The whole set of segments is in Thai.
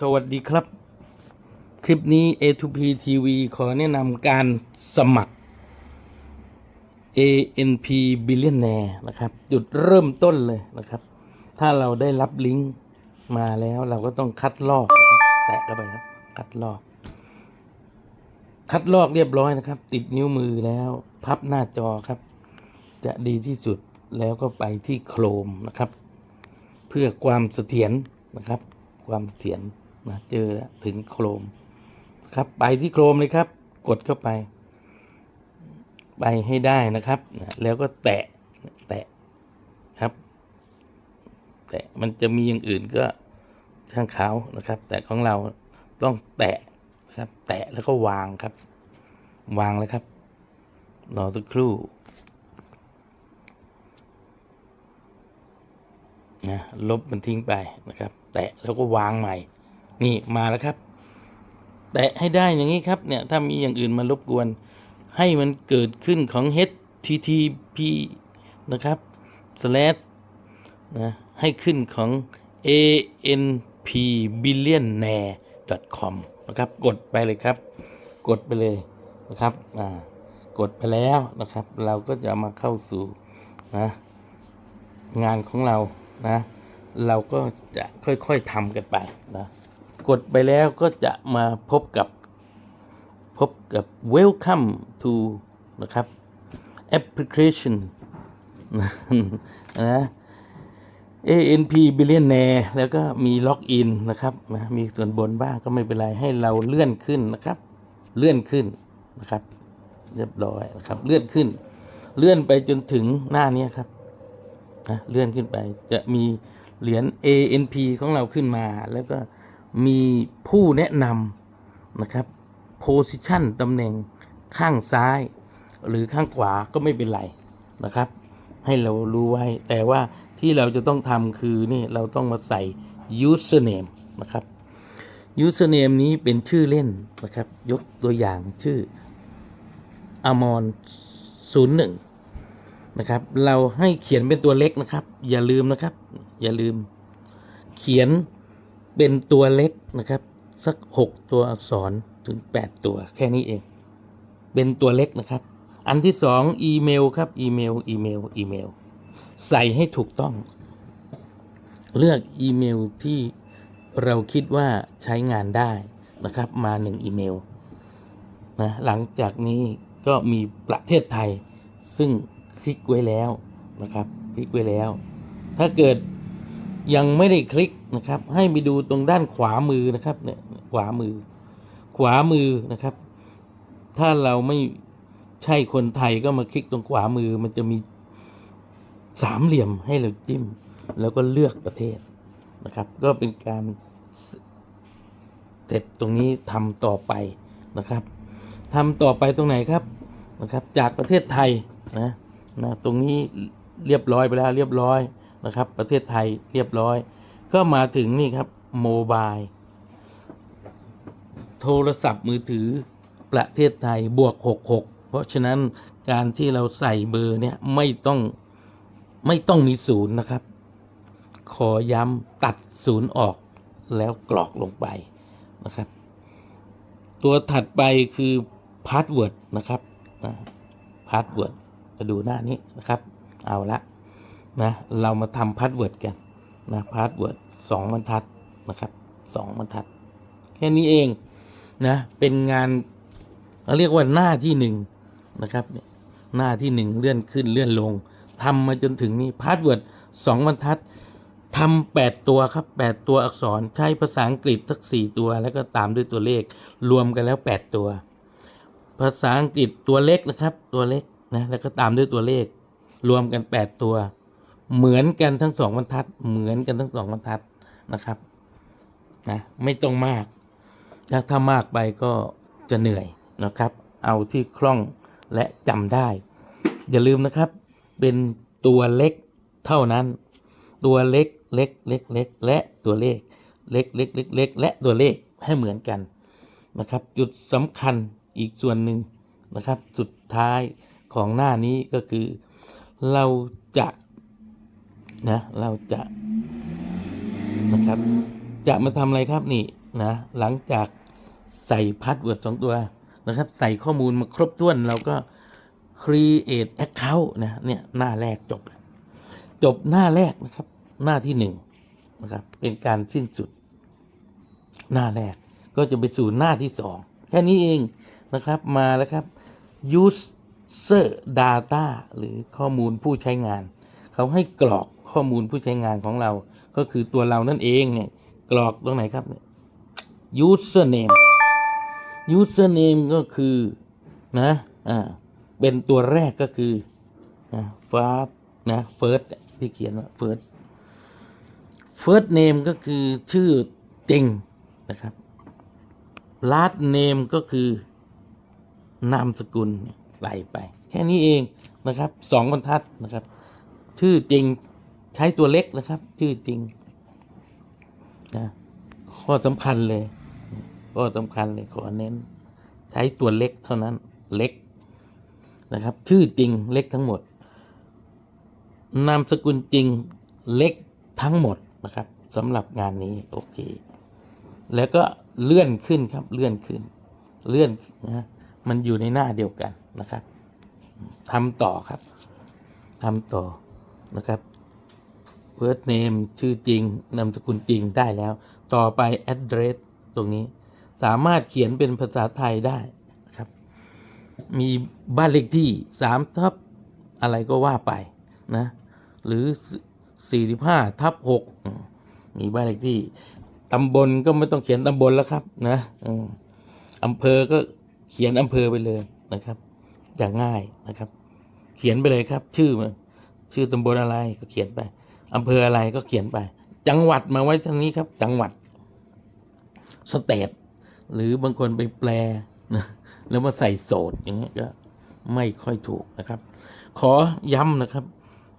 สวัสดีครับ คลิปนี้ A2P TV ขอแนะนำการสมัคร ANP Billionaire นะครับ จุดเริ่มต้นเลยนะครับ ถ้าเราได้รับลิงก์มาแล้วเราก็ต้องคัดลอกนะครับแตะเข้าไปครับ คัดลอก คัดลอกเรียบร้อยนะครับ ติดนิ้วมือแล้ว พับหน้าจอครับ จะดีที่สุดแล้วก็ไปที่โครมนะครับ เพื่อความเสถียรนะครับความเสถียร นะเจอแล้วถึงโครม ครับไปที่โครมเลยครับ กดเข้าไป ไปให้ได้นะครับนะแล้วก็แตะแตะครับ แตะมันจะมีอย่างอื่นก็ช่างเขานะครับ แต่ของเราต้องแตะครับ แตะแล้วก็วางครับ วางแล้วครับรอสักครู่นะลบมันทิ้งไปนะครับ แตะแล้วก็วางใหม่ นี่มาแล้วครับ แตะให้ได้อย่างนี้ครับเนี่ยถ้ามีอย่างอื่นมารบกวน ให้มันเกิดขึ้นของ http นะครับ slash นะให้ขึ้นของ anp billionaire com นะครับ กดไปเลยครับ กดไปเลยนะครับอ่ากดไปแล้วนะครับ เราก็จะมาเข้าสู่นะงานของเรานะ เราก็จะค่อยๆทำกันไปนะ กดไปแล้วก็จะมาพบกับพบกับ welcome to นะครับ application นะนะ ANP Billionaire แล้วก็มีล็อกอินนะครับ มีส่วนบนบ้างก็ไม่เป็นไรให้เราเลื่อนขึ้นนะครับ เลื่อนขึ้นนะครับ เรียบร้อยนะครับ เลื่อนขึ้น เลื่อนไปจนถึงหน้านี้ครับนะเลื่อนขึ้นไปจะมีเหรียญ ANP ของเราขึ้นมาแล้วก็ มีผู้แนะนำนะครับ position ตำแหน่งข้างซ้าย หรือข้างขวาก็ไม่เป็นไรนะครับ ให้เรารู้ไว้ แต่ว่าที่เราจะต้องทำคือนี่เราต้องมาใส่ username นะครับ username นี้เป็นชื่อเล่นนะครับ ยกตัวอย่างชื่อ amon 01นะครับ เราให้เขียนเป็นตัวเล็กนะครับ อย่าลืมนะครับ อย่าลืม เขียน เป็นตัวเล็กนะครับ สักหกตัวอักษรถึงแปดตัวแค่นี้เอง เป็นตัวเล็กนะครับ อันที่สองอีเมลครับ อีเมล อีเมล อีเมล ใส่ให้ถูกต้อง เลือกอีเมลที่เราคิดว่าใช้งานได้นะครับ มาหนึ่งอีเมลนะหลังจากนี้ก็มีประเทศไทย ซึ่งคลิกไว้แล้วนะครับ คลิกไว้แล้ว ถ้าเกิด ยังไม่ได้คลิกนะครับ ให้ไปดูตรงด้านขวามือนะครับเนี่ยขวามือ ขวามือนะครับ ถ้าเราไม่ใช่คนไทยก็มาคลิกตรงขวามือ มันจะมีสามเหลี่ยมให้เราจิ้ม แล้วก็เลือกประเทศนะครับ ก็เป็นการเสร็จตรงนี้ทำต่อไปนะครับทำต่อไปตรงไหนครับนะครับ จากประเทศไทยนะนะตรงนี้เรียบร้อยไปแล้วเรียบร้อย นะครับ ประเทศไทยเรียบร้อย ก็มาถึงนี่ครับโมบายโทรศัพท์มือถือประเทศไทยบวก 66 เพราะฉะนั้นการที่เราใส่เบอร์เนี่ยไม่ต้องไม่ต้องมีศูนย์นะครับ ขอย้ำตัดศูนย์ออกแล้วกรอกลงไปนะครับ ตัวถัดไปคือพาสเวิร์ดนะครับพาสเวิร์ดจะดูหน้านี้นะครับ เอาละ นะเรามาทำพาสเวิร์ดกันนะพาสเวิร์ดสองบรรทัดนะครับสองบรรทัด แค่นี้เองนะเป็นงานเราเรียกว่าหน้าที่หนึ่งนะครับหน้าที่หนึ่งเลื่อนขึ้นเลื่อนลงทำมาจนถึงนี้พาสเวิร์ดสองบรรทัดทำแปดตัวครับแปดตัวอักษรใช้ภาษาอังกฤษสักสี่ตัวแล้วก็ตามด้วยตัวเลข รวมกันแล้วแปดตัว ภาษาอังกฤษตัวเล็กนะครับ ตัวเล็กนะแล้วก็ตามด้วยตัวเลข รวมกันแปดตัว เหมือนกันทั้งสองบรรทัด เหมือนกันทั้งสองบรรทัดนะครับนะไม่ต้องมากถ้าถ้ามากไปก็จะเหนื่อยนะครับ เอาที่คล่องและจำได้ อย่าลืมนะครับ เป็นตัวเล็กเท่านั้น ตัวเล็กเล็กเล็กเล็กและตัวเลข เล็กเล็กเล็กเล็กและตัวเลขให้เหมือนกันนะครับ จุดสำคัญอีกส่วนหนึ่งนะครับ สุดท้ายของหน้านี้ก็คือ เราจะ นะเราจะนะครับ จะมาทำอะไรครับนี่นะหลังจากใส่พาสเวิร์ดสองตัวนะครับ ใส่ข้อมูลมาครบถ้วนเราก็ create account นะเนี่ยหน้าแรกจบ จบหน้าแรกนะครับ หน้าที่หนึ่งนะครับเป็นการสิ้นสุด หน้าแรกก็จะไปสู่หน้าที่สองแค่นี้เองนะครับมาแล้วครับ user data หรือข้อมูลผู้ใช้งาน เขาให้กรอก ข้อมูลผู้ใช้งานของเรา ก็คือตัวเรานั่นเองเนี่ยกรอกตรงไหนครับ username username ก็คือนะอ่าเป็นตัวแรกก็คือนะ first นะ first ที่เขียนว่า first first name ก็คือชื่อจริงนะครับ last name ก็คือนามสกุลไหลไป แค่นี้เองนะครับสองบรรทัดนะครับ ชื่อจริง ใช้ตัวเล็กนะครับ ชื่อจริงนะข้อสำคัญเลยข้อสำคัญเลยขอเน้น ใช้ตัวเล็กเท่านั้นเล็กนะครับ ชื่อจริงเล็กทั้งหมด นามสกุลจริงเล็กทั้งหมดนะครับสำหรับงานนี้โอเค แล้วก็เลื่อนขึ้นครับ เลื่อนขึ้น เลื่อนนะมันอยู่ในหน้าเดียวกันนะครับทำต่อครับทำต่อนะครับ first name ชื่อจริง นามสกุลจริงได้แล้ว ต่อไป address ตรงนี้ สามารถเขียนเป็นภาษาไทยได้ครับ มีบ้านเลขที่สามทับอะไรก็ว่าไปนะ หรือสี่สิบห้าทับหกมีบ้านเลขที่ตำบลก็ไม่ต้องเขียนตำบลแล้วครับนะอืมอำเภอก็เขียนอำเภอไปเลยนะครับอย่างง่ายนะครับ เขียนไปเลยครับ ชื่อมันชื่อตำบลอะไรก็เขียนไป อำเภออะไรก็เขียนไป จังหวัดมาไว้ทางนี้ครับ จังหวัดสเตทหรือบางคนไปแปลนะแล้วมาใส่โสดอย่างเงี้ยก็ไม่ค่อยถูกนะครับ ขอย้ำนะครับ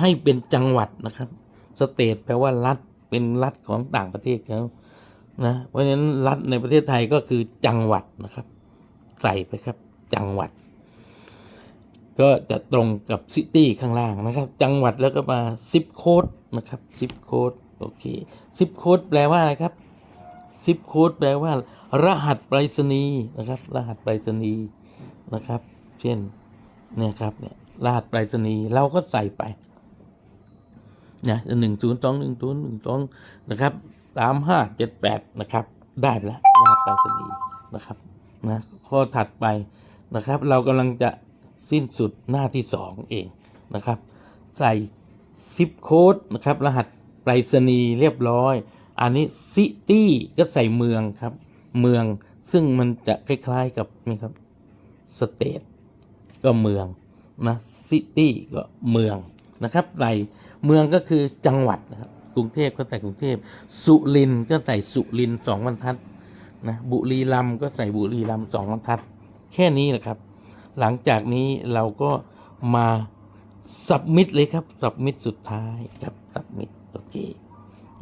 ให้เป็นจังหวัดนะครับ สเตทแปลว่ารัฐเป็นรัฐของต่างประเทศเขานะเพราะฉะนั้นรัฐในประเทศไทยก็คือจังหวัดนะครับ ใส่ไปครับ จังหวัด ก็จะตรงกับซิตี้ข้างล่างนะครับ จังหวัดแล้วก็มาซิปโค้ด นะครับซิปโค้ดโอเคซิปโค้ดแปลว่าอะไรครับซิปโค้ดแปลว่า รหัสไปรษณีย์นะครับ รหัสไปรษณีย์นะครับ เช่นเนี่ยครับเนี่ยรหัสไปรษณีย์เราก็ใส่ไปนะหนึ่งศูนย์สองหนึ่งศูนย์หนึ่งสองนะครับสามห้าเจ็ดแปดนะครับ ได้แล้วรหัสไปรษณีย์นะครับนะข้อถัดไปนะครับ เรากำลังจะสิ้นสุดหน้าที่สองเองนะครับ ใส่ ซิปโค้ดนะครับ รหัสไปรษณีย์เรียบร้อย อันนี้ซิตี้ก็ใส่เมืองครับ เมืองซึ่งมันจะคล้ายๆกับนี่ครับสเตทก็เมืองนะซิตี้ก็เมืองนะครับใส่เมืองก็คือจังหวัดนะครับกรุงเทพก็ใส่กรุงเทพสุรินทร์ก็ใส่สุรินทร์สองบรรทัดนะบุรีรัมย์ก็ใส่บุรีรัมย์สองบรรทัด แค่นี้แหละครับ หลังจากนี้เราก็มา สับมิดเลยครับสับมิดสุดท้ายครับสับมิดโอเค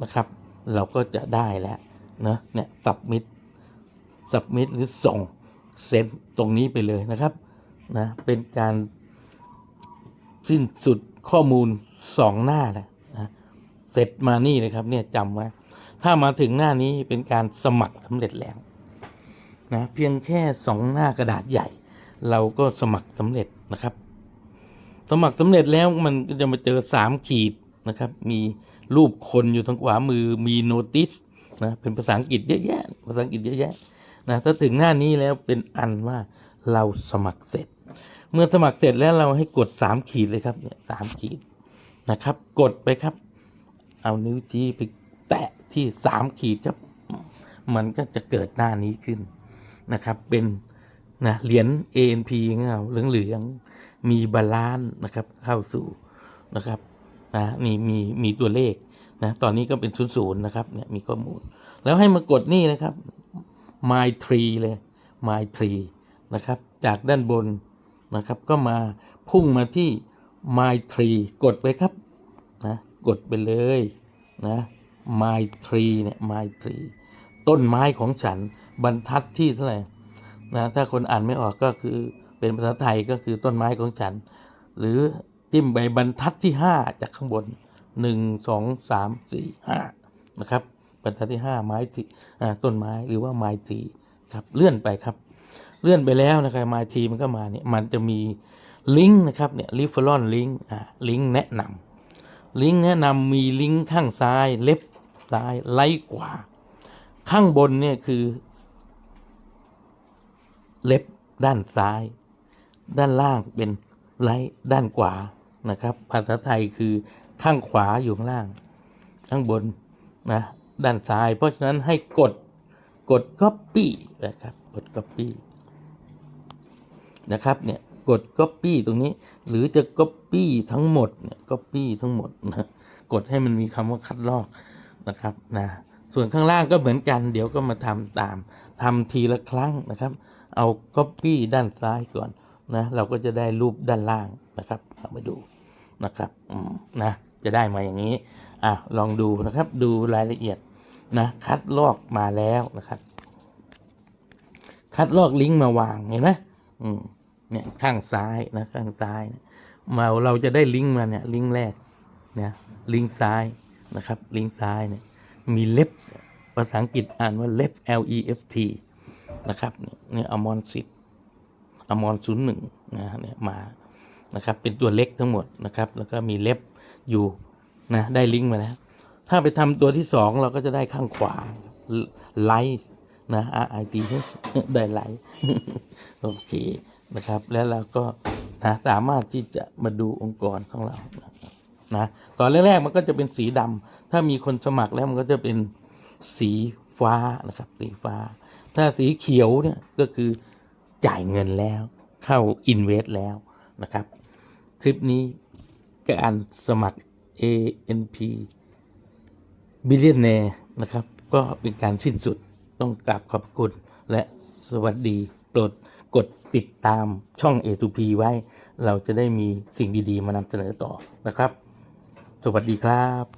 นะครับ เราก็จะได้แล้วนะเนี่ยสับมิดสับมิดหรือส่งเซ็นตรงนี้ไปเลยนะครับนะเป็นการสิ้นสุดข้อมูลสองหน้าแล้วนะเสร็จมานี่เลยครับ เนี่ยจำไว้ถ้ามาถึงหน้านี้เป็นการสมัครสำเร็จแล้วนะเพียงแค่สองหน้ากระดาษใหญ่ เราก็สมัครสำเร็จนะครับ สมัครสำเร็จแล้วมันก็จะมาเจอสามขีดนะครับ มีรูปคนอยู่ทางขวามือมีโน้ติสนะเป็นภาษาอังกฤษเยอะแยะภาษาอังกฤษเยอะแยะนะถ้าถึงหน้านี้แล้วเป็นอันว่าเราสมัครเสร็จ เมื่อสมัครเสร็จแล้วเราให้กดสามขีดเลยครับเนี่ยสามขีดนะครับ กดไปครับ เอานิ้วชี้ไปแตะที่สามขีดครับ มันก็จะเกิดหน้านี้ขึ้นนะครับ เป็น นะเหรียญ ANP เงาเหลืองๆมีบาลานซ์นะครับเข้าสู่นะครับนะนี่มีมีตัวเลขนะตอนนี้ก็เป็นศูนย์ศูนย์นะครับเนี่ยมีข้อมูล แล้วให้มากดนี่นะครับ my tree เลย my tree นะครับ จากด้านบนนะครับก็มาพุ่งมาที่ my tree กดไปครับนะกดไปเลยนะ my tree เนี่ย my tree ต้นไม้ของฉันบรรทัดที่เท่าไหร่ นะถ้าคนอ่านไม่ออกก็คือเป็นภาษาไทยก็คือต้นไม้ของฉัน หรือจิ้มไปบรรทัดที่ห้าจากข้างบนหนึ่งสองสามสี่ห้านะครับไปรทัดที่ห้าไม้ทีต้นไม้หรือว่าไม้ทีครับเลื่อนไปครับ เลื่อนไปแล้วนะครับไม้ทีมันก็มาเนี่ยมันจะมีลิงก์นะครับเนี่ยรีเฟอรอนลิงก์อ่าลิงก์แนะนำลิงก์แนะนำมีลิงก์ข้างซ้ายเล็บซ้ายไลค์กว่า ข้างบนเนี่ยคือ เล็บด้านซ้าย ด้านล่างเป็นไลท์ด้านขวานะครับ ภาษาไทยคือข้างขวาอยู่ข้างล่าง ข้างบนนะด้านซ้าย เพราะฉะนั้นให้กดกด copy นะครับกด copy นะครับเนี่ยกด copy ตรงนี้ หรือจะ copy ทั้งหมดเนี่ย copy ทั้งหมดนะกดให้มันมีคำว่าคัดลอกนะครับนะส่วนข้างล่างก็เหมือนกัน เดี๋ยวก็มาทำตามทำทีละครั้งนะครับ เอา copy ด้านซ้ายก่อนนะเราก็จะได้รูปด้านล่างนะครับเอามาดูนะครับนะจะได้มาอย่างนี้อะลองดูนะครับดูรายละเอียดนะคัดลอกมาแล้วนะครับ คัดลอกลิงก์มาวางเห็นไหมอืมเนี่ยข้างซ้ายนะข้างซ้ายนะมาเราจะได้ลิงก์มาเนี่ยลิงก์แรกเนี่ยลิงก์ซ้ายนะครับลิงก์ซ้ายเนี่ยมีเล็บภาษาอังกฤษอ่านว่าเล็บ L E F T นะครับเนี่ยอมรสิทธิ์อมรศูนย์หนึ่งนะเนี่ยมานะครับเป็นตัวเล็กทั้งหมดนะครับ แล้วก็มีเล็บอยู่นะได้ลิงก์มาแล้ว ถ้าไปทำตัวที่สองเราก็จะได้ข้างขวาไลท์นะ R I T H ได้ไลท์โอเคนะครับ แล้วเราก็นะสามารถที่จะมาดูองค์กรของเรานะตอนแรกๆมันก็จะเป็นสีดำถ้ามีคนสมัครแล้วมันก็จะเป็นสีฟ้านะครับ สีฟ้า ถ้าสีเขียวเนี่ยก็คือจ่ายเงินแล้วเข้า Invest แล้วนะครับ คลิปนี้การสมัคร ANP บิลเลียนแนนะครับ ก็เป็นการสิ้นสุดต้องกราบขอบคุณ และสวัสดี โปรดกดติดตามช่อง A2P ไว้ เราจะได้มีสิ่งดี ๆ มานำเสนอต่อนะครับ สวัสดีครับ